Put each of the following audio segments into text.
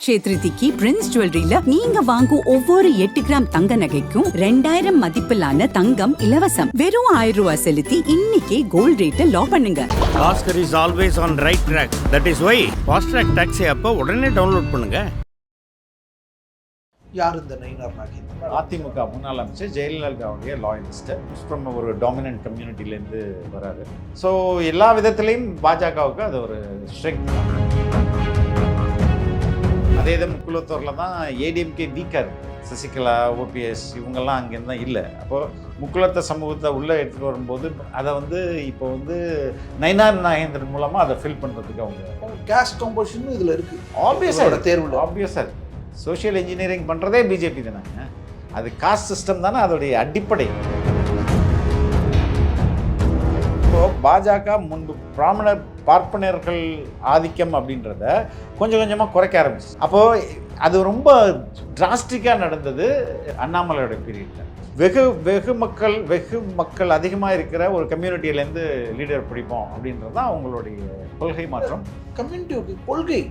Akshaya திருதிக்கு Prince ஜுவல்லரியில நீங்க வாங்கும் ஒவ்வொரு எட்டு கிராம் தங்க நகைக்கும் ரெண்டாயிரம் மதிப்பிலான தங்கம் இலவசம். வெறும் ஆயிரம் ரூபாய் செலுத்தி இன்னைக்கே கோல்ட் ரேட்டை லாக் பண்ணுங்க. Oscar is always on right track. That is why Fast Track Taxi அப்போ உடனே டவுன்லோட் பண்ணுங்க. யார் இந்த நயினார் நாகேந்திரன்? அதிமுக முன்னாள் அமைச்சர் ஜெயலலிதாவுடைய லாயலிஸ்ட்டு ஃப்ரம் ஒரு டாமினன்ட் கம்யூனிட்டிலேருந்து வராரு. ஸோ எல்லா விதத்துலேயும் பாஜகவுக்கு அது ஒரு ஸ்ட்ரென்த் அதே இது முக்குலத்தூரில் தான் ஏடிஎம்கே வீக்காக இருக்குது சசிகலா ஓபிஎஸ் இவங்கெல்லாம் அங்கேருந்து தான் இல்லை. அப்போது முக்குலத்த சமூகத்தை உள்ளே எடுத்துகிட்டு வரும்போது அதை வந்து இப்போ வந்து நயினார் நாகேந்திரன் மூலமாக அதை ஃபில் பண்ணுறதுக்கு அவங்க கேஸ்ட் காம்போசிஷன் இதுல இருக்கு. ஆப்வியஸாக தேர்வுல. ஆப்வியஸாக இருக்குது சோஷியல் இன்ஜினியரிங் பண்ணுறதே பிஜேபி தானேங்க அது காஸ்ட் சிஸ்டம் தானே? அதோடைய அடிப்படை. பாஜக முன்பு பிராமணர் பார்ப்பனர்கள் ஆதிக்கம் அப்படின்றத கொஞ்சம் கொஞ்சமாக குறைக்க ஆரம்பிச்சு. அப்போது அது ரொம்ப டிராஸ்டிக்காக நடந்தது அண்ணாமலையோட பீரியடில் வெகு வெகு மக்கள் வெகு மக்கள் அதிகமாக இருக்கிற ஒரு கம்யூனிட்டியிலேருந்து லீடர் பிடிப்போம் அப்படின்றது தான் அவங்களுடைய கொள்கை மாற்றம். கம்யூனிட்டி கொள்கை.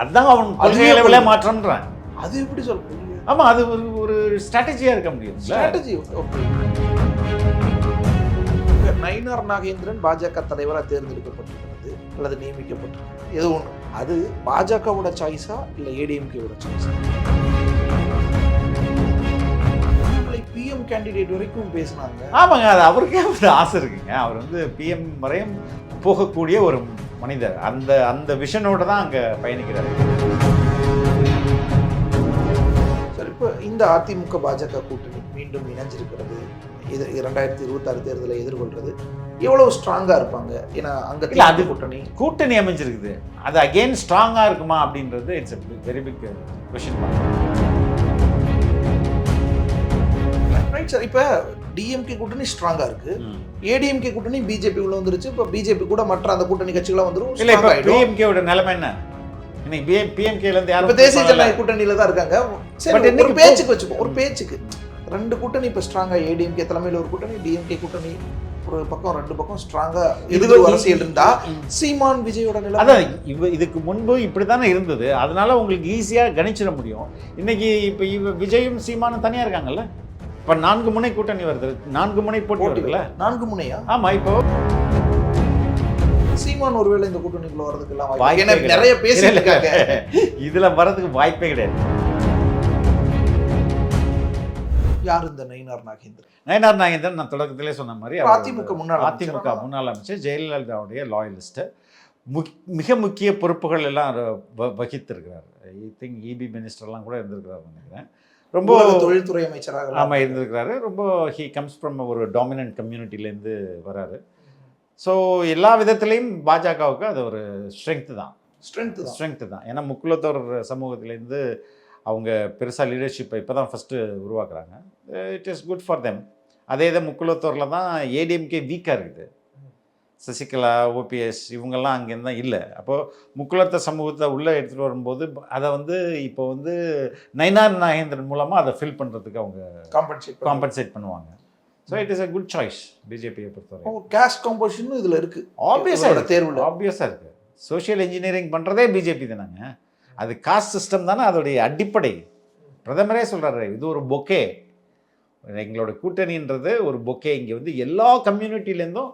அதுதான் அவன் கொள்கை அளவில். மாற்றம்ன்றான். அது எப்படி சொல்றீங்க ஆமா அது ஒரு ஒரு ஸ்ட்ராட்டஜியா இருக்க முடியும் ஸ்ட்ராட்டஜி ஓகே நயினார் நாகேந்திரன் பாஜக தலைவராக தேர்ந்தெடுக்கப்பட்டிருக்கிறது அல்லது நியமிக்கப்பட்டிருக்கிறது. எது ஒன்று அது பாஜகவோட சாய்ஸா இல்லை ஏடிஎம்கேவோட சாய்ஸா பிஎம் கேண்டிடேட் வரைக்கும் பேசினாங்க. ஆமாங்க அது அவருக்கே ஒரு ஆசை இருக்குங்க. அவர் வந்து பிஎம் வரையும் போகக்கூடிய ஒரு மனிதர். அந்த அந்த விஷனோட தான் அங்க பயணிக்கிறாரு. சரி இப்போ இந்த அதிமுக பாஜக கூட்டணி மீண்டும் இணைஞ்சிருக்கிறது. இது இரண்டாயிரத்தி இருபத்தாறு தேர்தலை எதிர்கொள்றது. எவ்வளவு ஸ்ட்ராங்கா இருப்பாங்க? ஏன்னா அங்க அது- கூட்டணி. கூட்டணி அமைஞ்சிருக்குது. அது அகெயின் ஸ்ட்ராங்கா இருக்குமா அப்படின்றது it's very big question right sir இப்போ டிஎம்கே கூட்டணி ஸ்ட்ராங்கா இருக்கு. ஏடிஎம்கே கூட்டணி பிஜேபி உள்ள வந்துருச்சு. இப்போ பிஜேபி கூட மற்ற அந்த கூட்டணி கட்சிகளும் வந்துரும் இல்ல இப்ப. பிஎம்கேவோட நிலைமை என்ன? இன்னைக்கு பிஎம் பிஎம்கேல இருந்து இப்ப யாரும் தேசிய. ஜனநாயக கூட்டணியில தான் இருக்காங்க. சரி ஒரு பேச்சுக்கு வச்சுப்போம். ஒரு பேச்சுக்கு. ரெண்டு கூட்டணி இப்ப ஸ்ட்ராங்கா ஏடிஎம்கே தலைமையில ஒரு கூட்டணி டிஎம்கே கூட்டணி ஒரு பக்கம் ரெண்டு பக்கம் ஸ்ட்ராங்கா இது இது அரசியல் இருந்தா சீமான் விஜயோட நிலை அதான் இவ இதுக்கு முன்பு இப்படி தானே இருந்தது. அதனால உங்களுக்கு ஈஸியாக கணிச்சிட முடியும். இன்னைக்கு இப்போ இவ விஜயும் சீமானும் தனியாக இருக்காங்கல்ல? இப்போ நான்கு முனை கூட்டணி வருது. நான்கு முனை போட்டி வருதுல்ல? நான்கு முனையா? ஆமா இப்போ சீமான் ஒருவேளை இந்த கூட்டணிக்குள்ள வரதுக்கு எல்லாம். நிறைய. இருக்காங்க. இதுல வர்றதுக்கு வாய்ப்பே கிடையாது. யார் இந்த நயினார் நாகேந்திரன்? நயனார் நாகேந்திரன் நான் தொடக்கத்திலே சொன்ன மாதிரி அதிமுக முன்னாள் அதிமுக. முன்னாள் அமைச்சர் ஜெயலலிதாவுடைய லாயலிஸ்ட்டு மிக முக்கிய பொறுப்புகள் எல்லாம் வகித்திருக்கிறார். ஐ திங்க் இபி மினிஸ்டர்லாம் கூட இருந்திருக்கிறார் நினைக்கிறேன். ரொம்ப தொழில்துறை அமைச்சராக ஆமாம் இருந்திருக்கிறாரு. ரொம்ப ஹீ கம்ஸ் ஃப்ரம் ஒரு டாமினன்ட் கம்யூனிட்டிலேருந்து வராரு. ஸோ எல்லா விதத்துலேயும் பாஜகவுக்கு அது ஒரு ஸ்ட்ரென்த்து தான். ஸ்ட்ரென்த் தான். ஸ்ட்ரென்த்து தான். ஏன்னா முக்குலத்தோர் சமூகத்திலேருந்து அவங்க பெருசாக லீடர்ஷிப்பை இப்போ தான் ஃபஸ்ட்டு உருவாக்குறாங்க. It is good for them அதே இதை முக்குலத்தோரில் தான் ஏடிஎம்கே வீக்காக இருக்குது. சசிகலா ஓபிஎஸ் இவங்கெல்லாம் அங்கேருந்து தான் இல்லை. அப்போது முக்குலத்த சமூகத்தை உள்ளே எடுத்துகிட்டு வரும்போது அதை வந்து இப்போ வந்து நயினார் நாகேந்திரன் மூலமாக அதை ஃபில் பண்ணுறதுக்கு அவங்க காம்பன்சேட் காம்பன்சேட் பண்ணுவாங்க. So it is a good choice பிஜேபியை பொறுத்தவரை. கேஸ்ட் காம்போசிஷன் இதுல இருக்கு. ஆப்வியஸாக தேர்வுல. ஆப்வியஸாக இருக்குது சோஷியல் இன்ஜினியரிங் பண்ணுறதே பிஜேபி தானேங்க. அது காஸ்ட் சிஸ்டம் தானே அதோடைய அடிப்படை. பிரதமரே சொல்கிறாரு இது ஒரு பொக்கே எங்களோட கூட்டணின்றது ஒரு பொக்கே இங்கே வந்து எல்லா கம்யூனிட்டிலேருந்தும்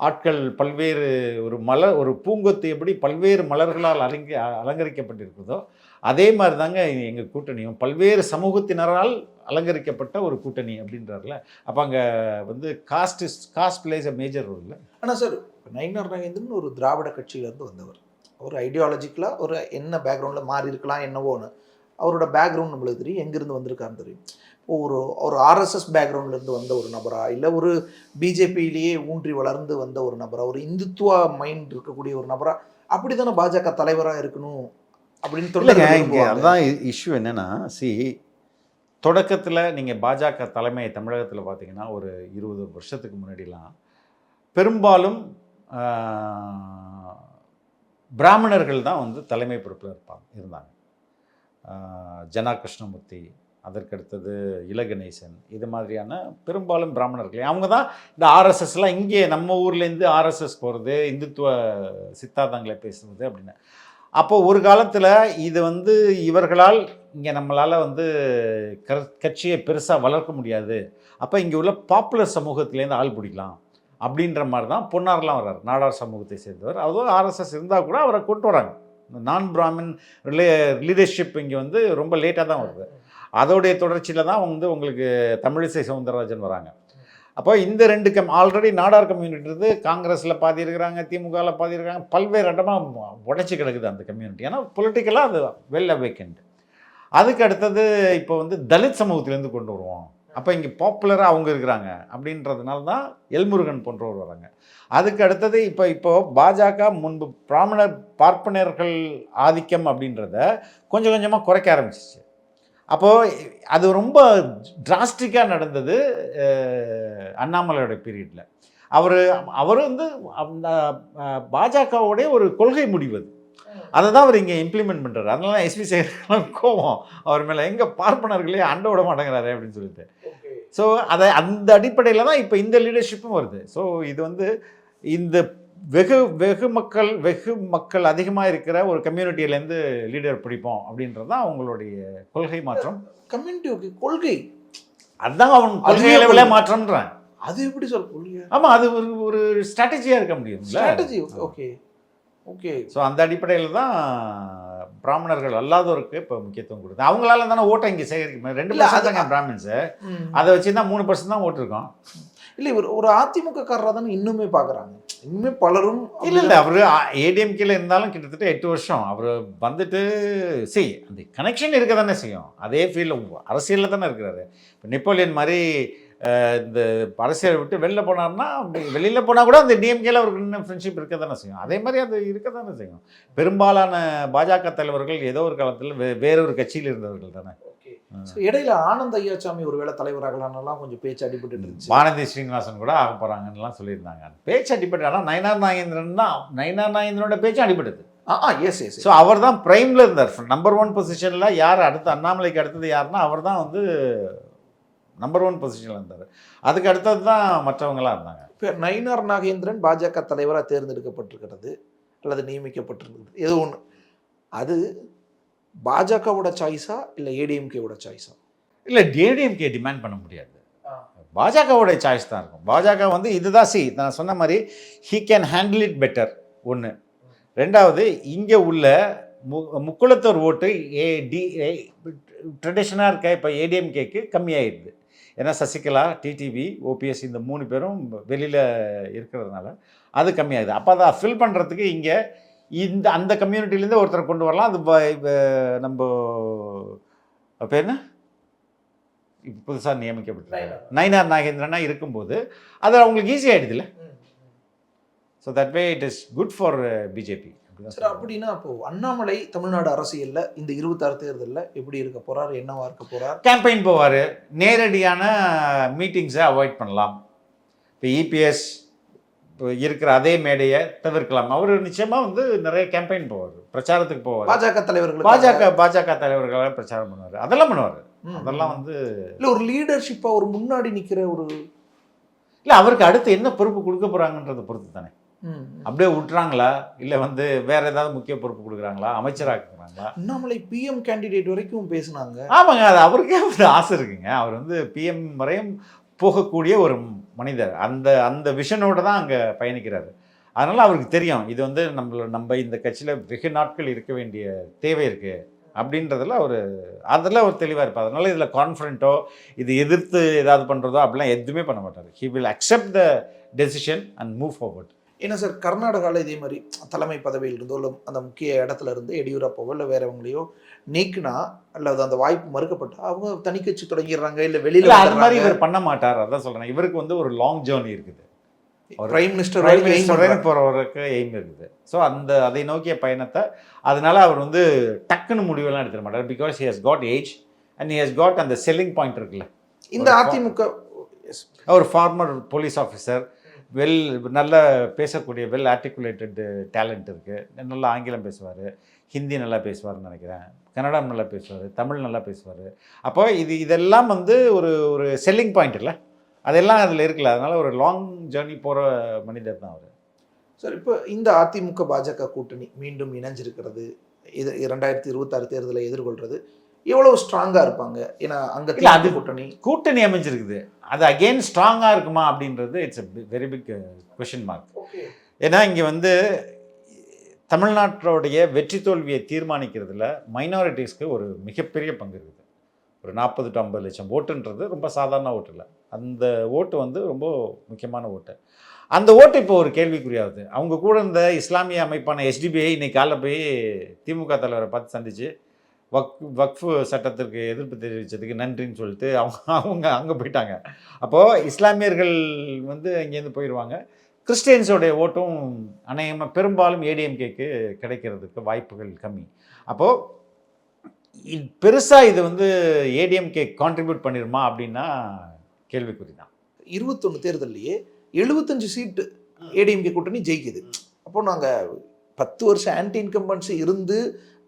ஆட்கள் பல்வேறு ஒரு மலர் ஒரு பூங்கொத்து எப்படி பல்வேறு மலர்களால் அலங்க அலங்கரிக்கப்பட்டிருக்குதோ அதே மாதிரி தாங்க எங்கள் கூட்டணியும். பல்வேறு சமூகத்தினரால் அலங்கரிக்கப்பட்ட ஒரு கூட்டணி அப்படின்றார்ல அப்போ அங்கே வந்து caste caste plays a major role ஆனால் சார் நயினார் நாகேந்திரன் ஒரு திராவிட கட்சியிலேருந்து வந்தவர். ஒரு ஐடியாலஜிக்கலா ஒரு என்ன பேக்ரவுண்ட்ல மாறி இருக்கலாம் என்னவோன்னு அவரோட பேக்ரவுண்ட் நம்மளுக்கு தெரியும். எங்கிருந்து வந்திருக்காருன்னு தெரியும். இப்போ ஒரு ஒரு ஆர்எஸ்எஸ் பேக்ரவுண்ட்ல இருந்து வந்த ஒரு நபரா இல்லை ஒரு பிஜேபியிலேயே ஊன்றி வளர்ந்து வந்த ஒரு நபரா ஒரு இந்துத்துவ மைண்ட் இருக்கக்கூடிய ஒரு நபரா அப்படிதானே பாஜக தலைவரா இருக்கணும் அப்படின்னு விரும்புவாங்க. அதான் இஷ்யூ என்னன்னா சி தொடக்கத்தில் நீங்கள் பாஜக தலைமை தமிழகத்தில் பார்த்தீங்கன்னா ஒரு இருபது வருஷத்துக்கு முன்னாடிலாம் பெரும்பாலும் பிராமணர்கள் தான் வந்து தலைமை பொறுப்பில் இருப்பாங்க இருந்தாங்க. ஜனா கிருஷ்ணமூர்த்தி அதற்கடுத்தது இலகணேசன் இது மாதிரியான பெரும்பாலும் பிராமணர்களே. அவங்க தான் இந்த ஆர்எஸ்எஸ்லாம் இங்கே நம்ம ஊர்லேருந்து ஆர்எஸ்எஸ் போகிறது இந்துத்துவ சித்தாந்தங்களை பேசுவது அப்படின்னு. அப்போ ஒரு காலத்தில் இது வந்து இவர்களால் இங்கே நம்மளால் வந்து கட்சியை பெருசாக வளர்க்க முடியாது. அப்போ இங்கே உள்ள பாப்புலர் சமூகத்திலேருந்து ஆள் பிடிக்கலாம். அப்படின்ற மாதிரி தான் பொன்னார்லாம் வர்றார். நாடார் சமூகத்தை சேர்ந்தவர். அதுவும் ஆர்எஸ்எஸ் இருந்தால் கூட அவரை கொண்டு வராங்க. நான் பிராமின் ரிலே லீடர்ஷிப் இங்கே வந்து ரொம்ப லேட்டாக தான் வருது. அதோடைய தொடர்ச்சியில் தான் வந்து உங்களுக்கு தமிழிசை சவுந்தரராஜன் வராங்க. அப்போ இந்த ரெண்டு கம் ஆல்ரெடி நாடார் கம்யூனிட்டிறது காங்கிரஸில் பாதி இருக்கிறாங்க திமுகவில் பாதி இருக்காங்க பல்வேறு இடமாக உடச்சி கிடக்குது அந்த கம்யூனிட்டி ஏன்னா பொலிட்டிக்கலாக அது வெல் அவேக்கண்ட் அதுக்கு அடுத்தது இப்போ வந்து தலித் சமூகத்திலேருந்து கொண்டு வருவோம் அப்போ இங்கே பாப்புலராக அவங்க இருக்கிறாங்க. அப்படின்றதுனால தான் எல்முருகன் போன்றவர் வராங்க. அதுக்கு அடுத்தது இப்போ இப்போ பாஜக முன்பு பிராமணர் பார்ப்பனர்கள் ஆதிக்கம் அப்படின்றத கொஞ்சம் கொஞ்சமாக குறைக்க ஆரம்பிச்சிச்சு. அப்போது அது ரொம்ப டிராஸ்டிக்காக நடந்தது அண்ணாமலையோட பீரியடில் அவர் அவர் வந்து அந்த பாஜகவுடைய ஒரு கொள்கை முடிவது அதை. தான் அவர் இங்கே இம்ப்ளிமெண்ட் பண்ணுறாரு அதனால எஸ்பி சேகர் கோவம். அவர் மேலே எங்கே பார்ப்பனர்களே அண்டை விட மாட்டேங்கிறாரு அப்படின்னு சொல்லிட்டு. ஸோ அதை அந்த அடிப்படையில் தான் இப்போ இந்த லீடர்ஷிப்பும் வருது. ஸோ இது வந்து இந்த வெகு வெகு மக்கள் வெகு மக்கள் அதிகமாக இருக்கிற ஒரு கம்யூனிட்டியிலேருந்து லீடர் பிடிப்போம் அப்படின்றது தான் அவங்களுடைய கொள்கை மாற்றம். கம்யூனிட்டி கொள்கை. அதுதான் அவன் கொள்கை அளவில். மாற்றம்ன்றான். அது எப்படி சார் கொள்கை ஆமாம் அது ஒரு ஒரு ஸ்ட்ராட்டஜியாக இருக்க முடியும்ல. ஸ்ட்ராட்டஜி ஓகே ஓகே ஸோ அந்த அடிப்படையில் தான் பிராமணர்கள் அல்லாதோருக்கு இப்போ முக்கியத்துவம் கொடுத்து அவங்களால தானே ஓட்டை இங்கே சேகரிக்க ரெண்டு பர்சன்ட் பிராமின்ஸு. அதை வச்சு தான் மூணு பர்சன்ட் தான் ஓட்டு இருக்கோம். இல்ல இவர் ஒரு அதிமுக காரரா தானே இன்னுமே பாக்குறாங்க. இன்னுமே பலரும் இல்லை இல்லை அவர் ஏடிஎம்கேல இருந்தாலும் கிட்டத்தட்ட எட்டு வருஷம். அவர் வந்துட்டு சி அந்த கனெக்ஷன் இருக்க தானே செய்யும். அதே ஃபீல்டில் அரசியலில் தானே இருக்கிறாரு. இப்போ நெப்போலியன் மாதிரி இந்த அரசியலை விட்டு வெளில போனார்னா வெளியில் போனால் கூட அந்த டிஎம்கேல அவருக்கு இன்னும் ஃப்ரெண்ட்ஷிப் இருக்க தானே செய்யும். அதே மாதிரி அது இருக்க தானே செய்யும். பெரும்பாலான பாஜக தலைவர்கள் ஏதோ ஒரு காலத்தில் வே வேற ஒரு கட்சியில் இருந்தவர்கள் தானே. இடையில ஆனந்த் ஐயாச்சாமி ஒருவேளை தலைவராகலாம்லாம் கொஞ்சம் பேச்சு அடிபட்டு இருந்துச்சு. வானதி ஸ்ரீனிவாசன் கூட ஆக போகிறாங்கன்னுலாம் சொல்லியிருந்தாங்க. பேச்சு அடிபட்டு ஆனால் நயனார் நாகேந்திரன் தான் நயனார் நாகேந்திரனோட பேச்சு அடிபட்டது. ஆ எஸ் எஸ் ஸோ அவர் தான் ப்ரைமில் இருந்தார். நம்பர் ஒன் பொசிஷனில் யார் அடுத்து அண்ணாமலைக்கு அடுத்தது யாருன்னா அவர் தான் வந்து நம்பர் ஒன் பொசிஷனில் இருந்தார். அதுக்கு அடுத்தது தான் மற்றவங்களாம் இருந்தாங்க. இப்போ நயினார் நாகேந்திரன் பாஜக தலைவராக தேர்ந்தெடுக்கப்பட்டிருக்கிறது அல்லது நியமிக்கப்பட்டிருக்கிறது. ஏதோ ஒன்று அது பாஜகவோட சாய்ஸா இல்லை ஏடிஎம்கேவோட சாய்ஸா இல்லை டிஏடிஎம்கே டிமாண்ட் பண்ண முடியாது. பாஜகவோட சாய்ஸ் தான் இருக்கும். பாஜக வந்து இதுதான் சி நான் சொன்ன மாதிரி he can handle it better ஒன்று ரெண்டாவது இங்கே உள்ள மு முக்குளத்தோர் ஓட்டு ஏ டி ட்ரெடிஷனாக இருக்க இப்போ ஏடிஎம்கேக்கு கம்மியாயிடுது. ஏன்னா சசிகலா டிடிவி ஓபிஎஸ் இந்த மூணு பேரும் வெளியில் இருக்கிறதுனால அது கம்மியாகுது. அப்போ அதை ஃபில் பண்ணுறதுக்கு இங்கே இந்த அந்த கம்யூனிட்டிலேருந்து ஒருத்தரை கொண்டு வரலாம். அது நம்ம பேர் என்ன? இப்போ புதுசாக நியமிக்கப்பட்டிருக்காங்க. நயினார். நாகேந்திரனா இருக்கும்போது அது அவங்களுக்கு easy ஆகிடுதுல்ல so that way it is good for BJP சரி அப்படின்னா இப்போ அண்ணாமலை தமிழ்நாடு அரசியல்ல இந்த இருபத்தாறு தேர்தல்ல எப்படி இருக்க போறார் என்னவா இருக்க போறார்? கேம்பெயின் போவார். நேரடியான மீட்டிங்ஸை அவாய்ட் பண்ணலாம். இப்போ இபிஎஸ் இருக்கிற அதே மேடையை தவிர்க்கலாம். அவர் நிச்சயமாக வந்து நிறைய கேம்பெயின் போவார். பிரச்சாரத்துக்கு போவார். பாஜக தலைவர்கள் பாஜக பாஜக தலைவர்களாக பிரச்சாரம் பண்ணுவார். அதெல்லாம் பண்ணுவார். அதெல்லாம் வந்து இல்ல ஒரு லீடர்ஷிப்பா ஒரு முன்னாடி நிக்கிற ஒரு இல்லை அவருக்கு அடுத்து என்ன பொறுப்பு கொடுக்க போகிறாங்கன்றதை பொறுத்து தானே அப்படியே விட்டுறாங்களா? இல்லை வந்து வேற ஏதாவது முக்கிய பொறுப்பு கொடுக்குறாங்களா? அமைச்சராக்குறாங்களா? அண்ணாமலை பிஎம் கேண்டிடேட் வரைக்கும் பேசுனாங்க. ஆமாங்க அது அவருக்கே ஒரு ஆசை இருக்குங்க. அவர் வந்து பிஎம் வரையும் போகக்கூடிய ஒரு மனிதர். அந்த அந்த விஷனோட தான் அங்கே பயணிக்கிறாரு. அதனால் அவருக்கு தெரியும் இது வந்து நம்மள நம்ம இந்த கட்சியில் வெகு நாட்கள் இருக்க வேண்டிய தேவை இருக்குது அப்படின்றதுல அவர் அதில் அவர் தெளிவாக இருப்பார். அதனால் இதில் கான்ஃபிடண்ட்டோ இது எதிர்த்து ஏதாவது பண்ணுறதோ அப்படிலாம் எதுவுமே பண்ண மாட்டார். He will accept the decision and move forward ஏன்னா சார் கர்நாடகாவில் இதே மாதிரி தலைமை பதவியில் இருந்தோ இல்லை அந்த முக்கிய இடத்துல இருந்து எடியூரப்பாவோ இல்லை வேறவங்களையோ நீக்கினா அல்லது அந்த வாய்ப்பு மறுக்கப்பட்டா அவங்க தனி கட்சி தொடங்கிடுறாங்க இல்லை வெளியில அது மாதிரி. இவர் பண்ண மாட்டார் அதான் சொல்கிறேன் இவருக்கு வந்து ஒரு லாங் ஜேர்னி இருக்குது. Prime minister prime minister. போகிறவருக்கு aim இருக்குது. ஸோ அந்த அதை நோக்கிய பயணத்தை அதனால அவர் வந்து டக்குன்னு முடிவெல்லாம் எடுத்துட மாட்டார் because he has got age and he has got அந்த செல்லிங் பாயிண்ட் இருக்குல்ல. இந்த ஒரு அதிமுக அவர் ஃபார்மர் போலீஸ் ஆஃபீஸர் வெல் நல்ல பேசக்கூடிய வெல் ஆர்டிகுலேட்டட் டேலண்ட் இருக்குது நல்லா ஆங்கிலம் பேசுவார் ஹிந்தி நல்லா பேசுவார்னு நினைக்கிறேன் கன்னடம் நல்லா பேசுவார் தமிழ் நல்லா பேசுவார். அப்போ இது இதெல்லாம் வந்து ஒரு ஒரு செல்லிங் பாயிண்ட் இல்லை. அதெல்லாம் அதில் இருக்குல்ல. அதனால ஒரு லாங் ஜேர்னி போகிற மனிதர் தான் அவர். சார் இப்போ இந்த அதிமுக பாஜக கூட்டணி மீண்டும் இணைஞ்சிருக்கிறது. இது இரண்டாயிரத்தி இருபத்தாறு தேர்தலை எதிர்கொள்றது. எவ்வளவு ஸ்ட்ராங்கா இருப்பாங்க? ஏன்னா அங்க அது- கூட்டணி கூட்டணி அமைஞ்சிருக்குது. அது அகெயின் ஸ்ட்ராங்காக இருக்குமா அப்படின்றது it's very big question mark ஏன்னா இங்கே வந்து தமிழ்நாட்டோடைய வெற்றி தோல்வியை தீர்மானிக்கிறதுல மைனாரிட்டிஸ்க்கு ஒரு மிகப்பெரிய பங்கு இருக்குது. ஒரு நாற்பது டு ஐம்பது லட்சம் ஓட்டுன்றது ரொம்ப சாதாரண ஓட்டு இல்லை. அந்த ஓட்டு வந்து ரொம்ப முக்கியமான ஓட்டு. அந்த ஓட்டு இப்போ ஒரு கேள்விக்குறியாகுது. அவங்க கூட இருந்த இஸ்லாமிய அமைப்பான எஸ்டிபிஐ இன்னைக்கு காலைல போய் திமுக தலைவரை பார்த்து சந்திச்சு வக் வக்ஃபு சட்டத்திற்கு எதிர்ப்பு தெரிவித்ததுக்கு நன்றின்னு சொல்லிட்டு அவங்க அவங்க அங்கே போயிட்டாங்க. அப்போது இஸ்லாமியர்கள் வந்து இங்கேருந்து போயிடுவாங்க கிறிஸ்டியன்ஸோடைய ஓட்டும் அநேகமாக பெரும்பாலும் ஏடிஎம்கேக்கு கிடைக்கிறதுக்கு வாய்ப்புகள் கம்மி. அப்போது பெருசாக இது வந்து ஏடிஎம்கே கான்ட்ரிபியூட் பண்ணிடுமா அப்படின்னா கேள்விக்குறி தான். இருபத்தொன்று தேர்தல்லையே எழுபத்தஞ்சு சீட்டு ஏடிஎம்கே கூட்டணி ஜெயிக்குது. அப்போ நாங்கள் பத்து வருஷம் ஆன்டி இன்கம்பன்சி இருந்து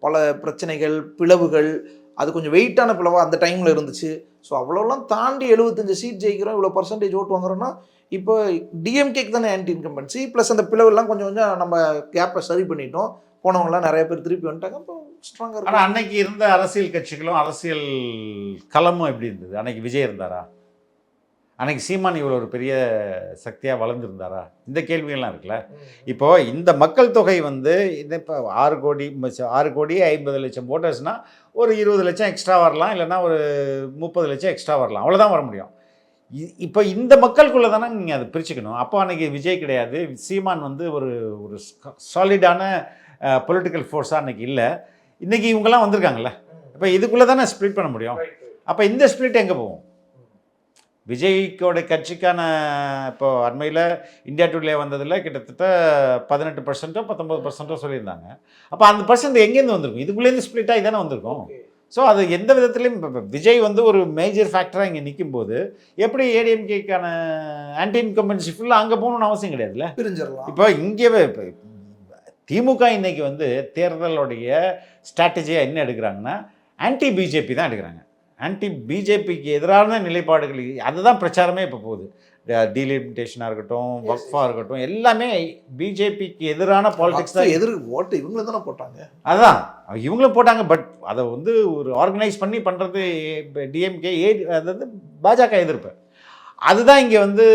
பல பிரச்சனைகள் பிளவுகள் அது கொஞ்சம் வெயிட்டான பிளவாக அந்த டைமில் இருந்துச்சு. ஸோ அவ்வளோலாம் தாண்டி எழுபத்தஞ்சு சீட் ஜெயிக்கிறோம் இவ்வளோ பர்சன்டேஜ் ஓட்டு வாங்குறோம்னா இப்போ டிஎம்கேக்கு தானே ஆன்டி இன்கம்பன்சி ப்ளஸ் அந்த பிளவெல்லாம் கொஞ்சம் கொஞ்சம் நம்ம கேப்பை சரி பண்ணிட்டோம். போனவங்களாம் நிறைய பேர் திருப்பி வந்துட்டாங்க அப்போ ஸ்ட்ராங்காக ஆனால் அன்னைக்கு இருந்த அரசியல் கட்சிகளும் அரசியல் களமும் எப்படி இருந்தது? அன்னைக்கு விஜய் இருந்தாரா? அன்னைக்கு சீமான் இவ்வளோ ஒரு பெரிய சக்தியாக வளர்ந்துருந்தாரா? இந்த கேள்விகள்லாம் இருக்குல்ல? இப்போ இந்த மக்கள் தொகை வந்து இந்த இப்போ ஆறு கோடி ஆறு கோடி ஐம்பது லட்சம் ஓட்டர்ஸ்னால் ஒரு இருபது லட்சம் எக்ஸ்ட்ரா வரலாம் இல்லைன்னா ஒரு முப்பது லட்சம் எக்ஸ்ட்ரா வரலாம். அவ்வளோதான் வர முடியும். இ- இப்போ இந்த மக்களுக்குள்ளே தானே நீங்கள் அதை பிரிச்சுக்கணும். அப்போ அன்னைக்கு விஜய் கிடையாது. சீமான் வந்து ஒரு ஒரு சாலிடான பொலிட்டிக்கல் ஃபோர்ஸாக அன்னைக்கு இல்லை. இன்னைக்கு இவங்கெல்லாம் வந்திருக்காங்கல்ல? இப்போ இதுக்குள்ளே தானே ஸ்ப்ளிட் பண்ண முடியும்? அப்போ இந்த ஸ்ப்ளிட் எங்கே போகும்? விஜய்க்கோட கட்சிக்கான இப்போ அண்மையில் இந்தியா டுடே வந்ததில் கிட்டத்தட்ட பதினெட்டு பர்சன்ட்டோ பத்தொம்பது பர்சன்ட்டோ சொல்லியிருந்தாங்க. அப்போ அந்த பர்சன்ட் எங்கேருந்து வந்திருக்கும்? இதுக்குள்ளேருந்து ஸ்ப்ளிட் ஆகி தானே வந்திருக்கும் ஸோ அது எந்த விதத்துலையும் விஜய் வந்து ஒரு மேஜர் ஃபேக்டராக இங்கே நிற்கும்போது எப்படி ஏடிஎம்கேக்கான ஆன்டி இன்கம்பன்சி ஃபுல்லாக அங்கே போகணும்னு அவசியம் கிடையாதுல்ல? பிரிஞ்சிடலாம். இப்போ இங்கே இப்போ திமுக இன்னைக்கு வந்து தேர்தலுடைய ஸ்ட்ராட்டஜியாக என்ன எடுக்கிறாங்கன்னா ஆன்டி பிஜேபி தான் எடுக்கிறாங்க. ஆன்டி பிஜேபிக்கு எதிரான நிலைப்பாடுகள் அதுதான் பிரச்சாரமே இப்போ போகுது. டீலிமிட்டேஷனாக இருக்கட்டும் வக்ஃபாக இருக்கட்டும் எல்லாமே பிஜேபிக்கு எதிரான பாலிடிக்ஸ் தான். எதிர் ஓட்டு இவங்கள தானே போட்டாங்க. அதான் இவங்களும் போட்டாங்க பட் அதை வந்து ஒரு ஆர்கனைஸ் பண்ணி பண்ணுறது டிஎம்கே ஏ அதாவது பாஜக எதிர்ப்பு. அதுதான் இங்கே வந்து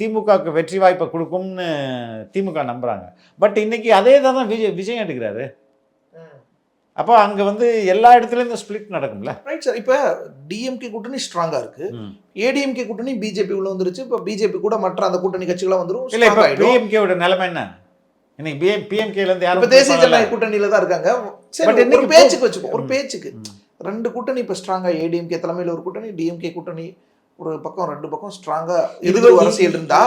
திமுகவுக்கு வெற்றி வாய்ப்பை கொடுக்கும்னு திமுக நம்புகிறாங்க பட் இன்னைக்கு அதே தான் விஜய் விஜய் எடுக்கிறாரு அப்போ அங்கே வந்து எல்லா இடத்துலையும் இந்த ஸ்பிளிட் நடக்கும்ல? ரைட் சார் இப்போ டிஎம்கே கூட்டணி ஸ்ட்ராங்கா இருக்கு. ஏடிஎம்கே கூட்டணி பிஜேபி உள்ள வந்துருச்சு. இப்போ பிஜேபி கூட மற்ற அந்த கூட்டணி கட்சிகளாக வந்துரும் இல்லை இப்போ. பிஎம்கேவோட நிலைமை என்ன? இன்னைக்கு பிஎம் பிஎம்கேலேருந்து யாரும் தேசிய. ஜனநாயக கூட்டணியில தான் இருக்காங்க. ஒரு இன்னைக்கு பேச்சுக்கு வச்சுக்கோ ஒரு. பேச்சுக்கு. ரெண்டு கூட்டணி இப்ப ஸ்ட்ராங்கா ஏடிஎம்கே தலைமையில ஒரு கூட்டணி டிஎம்கே கூட்டணி ஒரு பக்கம் ரெண்டு பக்கம் ஸ்ட்ராங்கா இது எதிர் அரசியல் இருந்தா.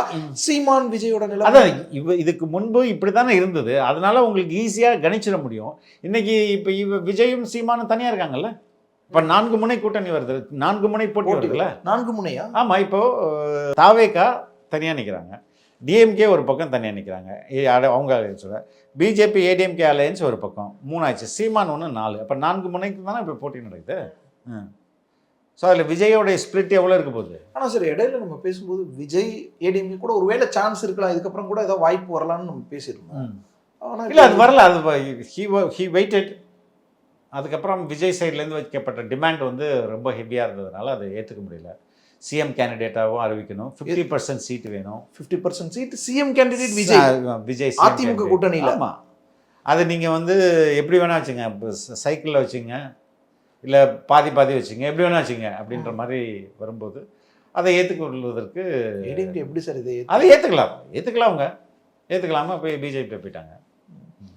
சீமான் விஜயோட நிலை அதான் இவ இதுக்கு முன்பு இப்படி தானே இருந்தது. அதனால உங்களுக்கு ஈஸியாக கணிச்சிட முடியும். இன்னைக்கு இப்போ இவ விஜயும் சீமானும் தனியாக இருக்காங்கல்ல? இப்போ நான்கு முனை கூட்டணி வருது. நான்கு முனை போட்டி வருதுல்ல? நான்கு முனையா? ஆமாம் இப்போ அஹ், தாவேகா தனியாக நிற்கிறாங்க டிஎம்கே ஒரு பக்கம் தனியாக நிற்கிறாங்க அவங்க அலையன்ஸோட பிஜேபி ஏடிஎம்கே அலையன்ஸ் ஒரு பக்கம். மூணாச்சு. சீமான் ஒன்று நாலு. அப்போ நான்கு முனைக்கு தானே இப்போ போட்டி நடக்குது? ஸோ அதில் விஜயோடைய ஸ்பிளிட் எவ்வளோ இருக்க போகுது? ஆனா சரி இடையில நம்ம பேசும்போது விஜய் ஏடிஎம்கே கூட ஒருவேளை சான்ஸ் இருக்கலாம். இதுக்கப்புறம் கூட ஏதாவது வாய்ப்பு வரலாம்னு நம்ம பேசியிருந்தோம். ஆனா இல்லை அது வரல. அது ஹி ஹி வெயிட்டட் அதுக்கப்புறம் விஜய் சைட்லேருந்து வைக்கப்பட்ட டிமாண்ட் வந்து ரொம்ப ஹெவியாக இருந்ததுனால அதை ஏற்றுக்க முடியல. சிஎம் கேண்டிடேட்டாகவும் அறிவிக்கணும். ஃபிஃப்டி பர்சன்ட் சீட் வேணும். Fifty percent seat CM candidate Vijay. Vijay AIADMK candidate. கூட்டணியில. ஆமா. அது நீங்கள் வந்து எப்படி வேணா வச்சுங்க. சைக்கிளில் வச்சுங்க. இல்லை பாதி பாதி வச்சுங்க. எப்படி வேணா வச்சுங்க அப்படின்ற மாதிரி வரும்போது அதை ஏற்றுக்கொள்வதற்கு எப்படி சார் இது அதை ஏற்றுக்கலாம் ஏற்றுக்கலாம் அவங்க. ஏற்றுக்கலாமா போய் பிஜேபி போயிட்டாங்க.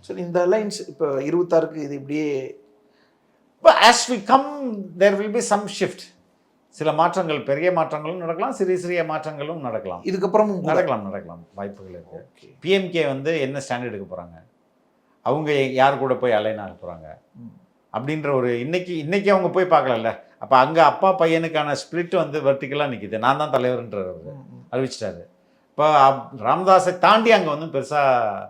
சரி இந்த அலைன்ஸ் இப்போ இருபத்தாறுக்கு இது இப்படியே இப்போ as we come there will be some shift சில மாற்றங்கள் பெரிய மாற்றங்களும் நடக்கலாம் சிறிய சிறிய மாற்றங்களும் நடக்கலாம். இதுக்கப்புறமும். நடக்கலாம் நடக்கலாம். வாய்ப்புகள் இருக்கு. Okay. பிஎம்கே வந்து என்ன ஸ்டாண்ட் எடுக்க போகிறாங்க அவங்க யார் கூட போய் அலைன் ஆக போகிறாங்க. அப்படின்ற ஒரு இன்னைக்கு இன்னைக்கு அவங்க போய் பார்க்கலல்ல. அப்போ அங்கே அப்பா பையனுக்கான ஸ்பிளிட் வந்து வெர்டிக்கலாக நிற்கிது நான் தான் ம். அறிவிச்சிட்டாரு. இப்போ ராமதாஸை தாண்டி அங்கே வந்து பெருசாக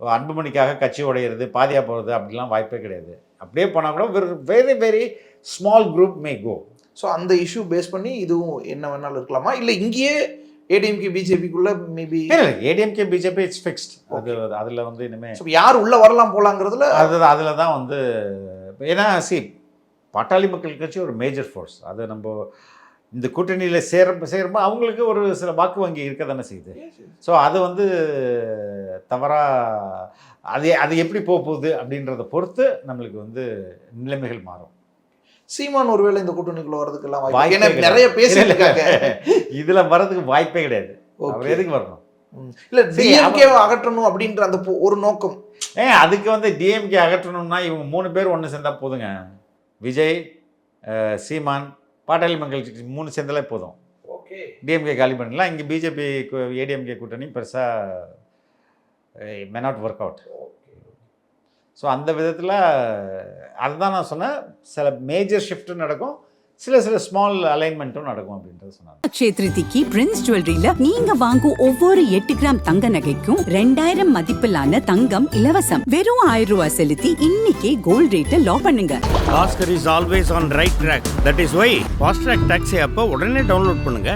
அன்புமணிக்காக கட்சி உடையிறது பாதியாக போகிறது அப்படிலாம் வாய்ப்பே கிடையாது. அப்படியே போனால் கூட very very small group may go so அந்த இஷ்யூ பேஸ் பண்ணி இதுவும் என்ன வேணாலும் இருக்கலாமா? இல்லை இங்கேயே ADMK பிஜேபிக்குள்ள maybe ADMK BJP it's fixed அது அதில் வந்து இனிமேல் யார் உள்ள வரலாம் போலாங்கிறதுல அது அதில் தான் வந்து ஏன்னா சி பாட்டாளி மக்கள் கட்சி ஒரு மேஜர் ஃபோர்ஸ் அது நம்ம இந்த கூட்டணியில் சேர சேரும்போது அவங்களுக்கு ஒரு சில வாக்கு வங்கி இருக்க தானே செய்யுது. ஸோ அது வந்து தவறாக அது அது எப்படி போக போகுது அப்படின்றத பொறுத்து நம்மளுக்கு வந்து நிலைமைகள் மாறும். சீமான் ஒருவேளை இந்த கூட்டணிக்குள்ள வாய்ப்பே ஏன்னா நிறைய இருக்காங்க. இதுல வர்றதுக்கு வாய்ப்பே கிடையாது. அவர். எதுக்கு வரணும். இல்ல டிஎம்கே அகற்றணும் அப்படின்ற அந்த ஒரு நோக்கம். ஏன் அதுக்கு வந்து டிஎம்கே அகற்றணும்னா இவங்க மூணு பேர் ஒன்று சேர்ந்தா போதுங்க. விஜய் சீமான் பாட்டாளி மக்கள் மூணு சேர்ந்தாலே போதும். ஓகே. டிஎம்கே காலி பண்ணலாம் இங்கே பிஜேபி ஏடிஎம்கே கூட்டணி பெருசாக may not work out so அந்த விதத்தில் அதுதான் நான் சொன்னேன். சில மேஜர் ஷிஃப்ட்டும் நடக்கும். சில சில ஸ்மால் அலைன்மெண்ட்டும் நடக்கும் அப்படின்றது சொன்னாங்க அக்ஷய திருதிக்கு பிரின்ஸ் ஜுவல்லரியில நீங்க வாங்கும் ஒவ்வொரு எட்டு கிராம் தங்க நகைக்கும் ரெண்டாயிரம் மதிப்பிலான தங்கம் இலவசம். வெறும் ஆயிரம் ரூபாய் செலுத்தி இன்னைக்கே கோல்ட் ரேட்டை லாக் பண்ணுங்க. Bhaskar is always on right track that is why fast track taxi அப்போ உடனே டவுன்லோட் பண்ணுங்க.